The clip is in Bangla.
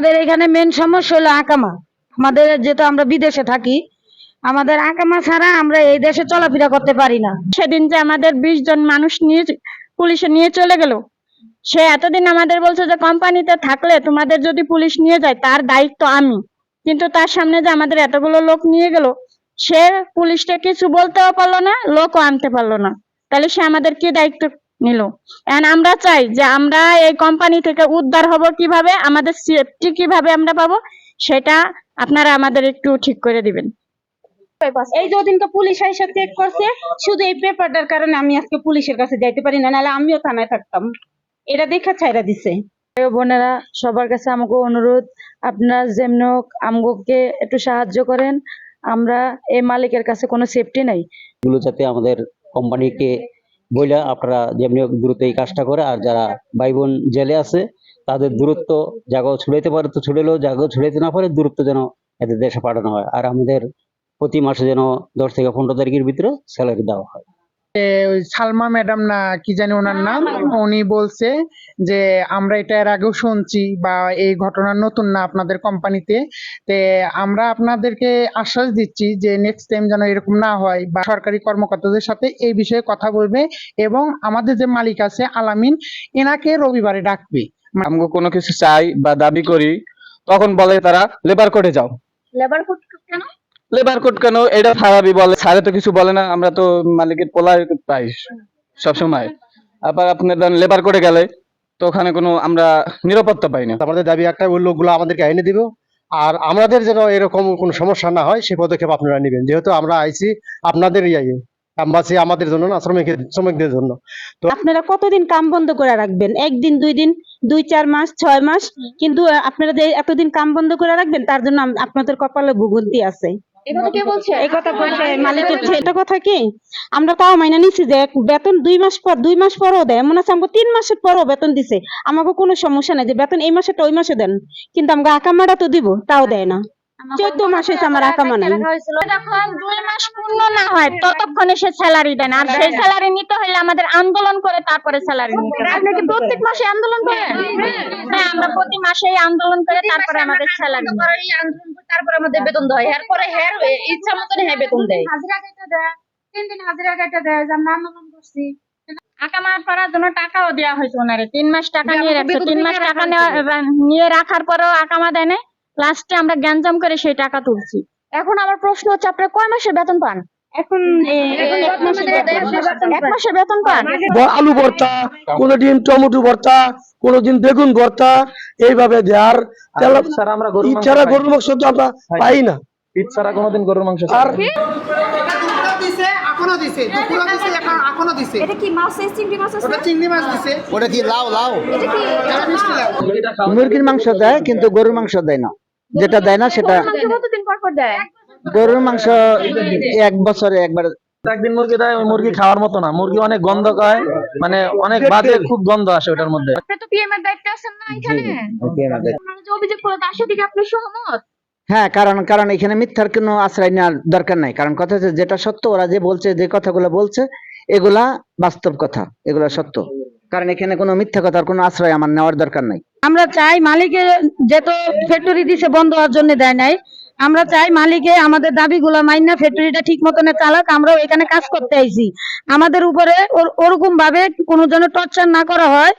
আমাদের এখানে মেন সমস্যা হলো আকামা। আমাদের যেহেতু আমরা বিদেশে থাকি, আমাদের আকামা ছাড়া আমরা এই দেশে চলাফেরা করতে পারি না। সেদিন যে আমাদের বিশ জন মানুষ নিয়ে, পুলিশে নিয়ে চলে গেল, সে এতদিন আমাদের বলছে যে কোম্পানিতে থাকলে তোমাদের যদি পুলিশ নিয়ে যায়, তার দায়িত্ব আমি। কিন্তু তার সামনে যে আমাদের এতগুলো লোক নিয়ে গেল, সে পুলিশটা কিছু বলতেও পারল না, লোকও আনতে পারল না। তাহলে সে আমাদের কি দায়িত্ব নিল। এখন আমরা চাই যে আমরা এই কোম্পানি থেকে উদ্ধার হব কীভাবে আমাদের সেফটি কীভাবে আমরা পাবো সেটা আপনারা আমাদের একটু ঠিক করে দিবেন। এই যদিন তো পুলিশ এসে চেক করছে শুধু এই পেপারটার কারণে আমি আজকে পুলিশের কাছে যাইতে পারি না নাহলে আমিও থানায় থাকতাম। এটা দেখা ছাইরা দিছে। ও বোনেরা সবার কাছে আমাকে অনুরোধ আপনার যেমন হোক আমগোকে একটু সাহায্য করেন আমরা এই মালিকের কাছে কোনো সেফটি নাই। এগুলো যাতে আমাদের কোম্পানিকে বইলা আপনারা যেমনি দূরত্ব দ্রুত এই কাজটা করে, আর যারা ভাই বোন জেলে আছে, তাদের দূরত্ব জায়গাও ছুড়াইতে পারে, তো ছুড়েলেও জায়গাও ছুড়াইতে না পারে, দূরত্ব যেন এদের দেশে পাঠানো হয়। আর আমাদের প্রতি মাসে যেন দশ থেকে পনেরো তারিখের ভিতরে স্যালারি দেওয়া হয়। ওই সালমা ম্যাডাম না কি জানি ওনার নাম? উনি বলছে যে আমরা এটা এর আগেও শুনছি বা এই ঘটনা নতুন না আপনাদের কোম্পানিতে। তে আমরা আপনাদেরকে আশ্বাস দিচ্ছি যে নেক্সট টাইম যেন এরকম না হয় বা সরকারি কর্মকর্তাদের সাথে এই বিষয়ে কথা বলবে এবং আমাদের যে মালিক আছে আলামিন এনাকে রবিবারে ডাকবে। আমগো কোনো কিছু চাই বা দাবি করি তখন বলে তারা লেবার কোর্টে যাও। লেবার কোড কেন? লেবার কোর্ট কেন? এটা খারাপই বলে। স্যারে তো কিছু বলে না। আমরা তো মালিকের পোলাই পাই সবসময়। আবার আপনার লেবার কোর্টে গেলে তো ওখানে কোনো আমরা নিরাপত্তা পাই না। আমাদের দাবি একটা ওই লোকগুলো আমাদেরকে আইনে দিব। আর আমাদের যেন এরকম কোনো সমস্যা না হয় সেই পদক্ষেপ আপনারা নেবেন। যেহেতু আমরা আইছি আপনাদের ইয়ে অ্যাম্বাসি আমাদের জন্য না শ্রমিকের শ্রমিকদের জন্য। তো আপনারা কতদিন কাম বন্ধ করে রাখবেন? একদিন দুই দিন দুই চার মাস ছয় মাস? কিন্তু আপনারা যে এতদিন কাম বন্ধ করে রাখবেন তার জন্য আপনাদের কপালে ভুগন্তি আছে। এই কথা বলছে মালিকের ছেলেটা কথা কি? আমরা তাও মাইনা নিছি যে বেতন দুই মাস পর দুই মাস পরও দেয়। আছে আমাকে তিন মাসের পরও বেতন দিছে। আমাকে কোনো সমস্যা নাই যে বেতন এই মাসেটা ওই মাসে দেন। কিন্তু আমাকে আকামাটা তো দিব তাও দেয় না। চোদ্দ মাস হয়েছে আমার আকামা নাই যখন দুই মাস পূর্ণ না হয় ততক্ষণে সে স্যালারি দেন। আর সেই স্যালারি নিতে হলে আমাদের আন্দোলন করে তারপরে স্যালারি নিতে আপনি কি প্রত্যেক মাসে আন্দোলন করেন? হ্যাঁ আমরা প্রতি মাসেই আন্দোলন করে তারপরে আমাদের স্যালারি তারপর আমাদের বেতন দেয়। এরপরে হ্যার ইচ্ছা মতন হ্যাঁ বেতন দেয়। হাজিরা কেটে দেয় তিন দিন হাজিরা কেটে দেয় যে আমরা আন্দোলন করছি। জন্য টাকাও দেওয়া হয়েছে ওনারে তিন মাস টাকা নিয়ে রাখছে তিন মাস টাকা নিয়ে রাখার পরেও আকামা দেয় দেনে লাস্টে আমরা গ্যাঞ্জাম করে সেই টাকা তুলছি। এখন আমার প্রশ্ন হচ্ছে আপনারা কয় মাসের বেতন পান? এখন এক মাসের বেতন। পান আলু ভর্তা কোনোদিন টমেটো ভর্তা কোনোদিন বেগুন ভর্তা এইভাবে দেয়ার। তেল ছাড়া গরুর মাংস ছাড়া খাই। গরুর মাংস তো আমরা পাই না। ছাড়া কোনোদিন গরুর মাংস আর এখনও দিছে দুপুরও দিছে এখন এখনও দিছে। এটা কি মাছ চিংড়ি মাছ ওটা চিংড়ি মাছ দিছে। ওটা কি লাউ লাউ? এটা কি? এটা মিষ্টি লাউ। মুরগির মাংস দেয় কিন্তু গরুর মাংস দেয় না। যেটা দেয় না সেটা কতদিন পর পর দেয়? গরুর মাংস এক বছরে একবার। একদিন মুরগি দেয় ওই মুরগি খাওয়ার মতো না। মুরগি অনেক গন্ধ হয় মানে অনেক বাজে খুব গন্ধ আসে ওটার মধ্যে। তো পিএম এর দায়িত্বে আছেন না এখানে? আপনারা যে অভিযোগ করল তার সাথে কি আপনি সহমত? হ্যাঁ কারণ কারণ এখানে মিথ্যার কোনো আশ্রয় নেওয়ার দরকার নাই। কারণ কথা হচ্ছে যেটা সত্য ওরা যে বলছে যে কথাগুলো বলছে এগুলা বাস্তব কথা এগুলা সত্য। কারণ এখানে কোনো মিথ্যা কথার কোনো আশ্রয় আমার নেওয়ার দরকার নাই। আমরা চাই মালিকে যেহেতু ফ্যাক্টরি দিছে বন্ধ হওয়ার জন্য দেয় নাই। আমরা চাই মালিকে আমাদের দাবি দাবিগুলো মাইনা ফ্যাক্টরিটা ঠিক মতনে চালাক, আমরাও এখানে কাজ করতে আইছি। আমাদের উপরে ওর- ওরকম ভাবে কোনো যেন টর্চার না করা হয়।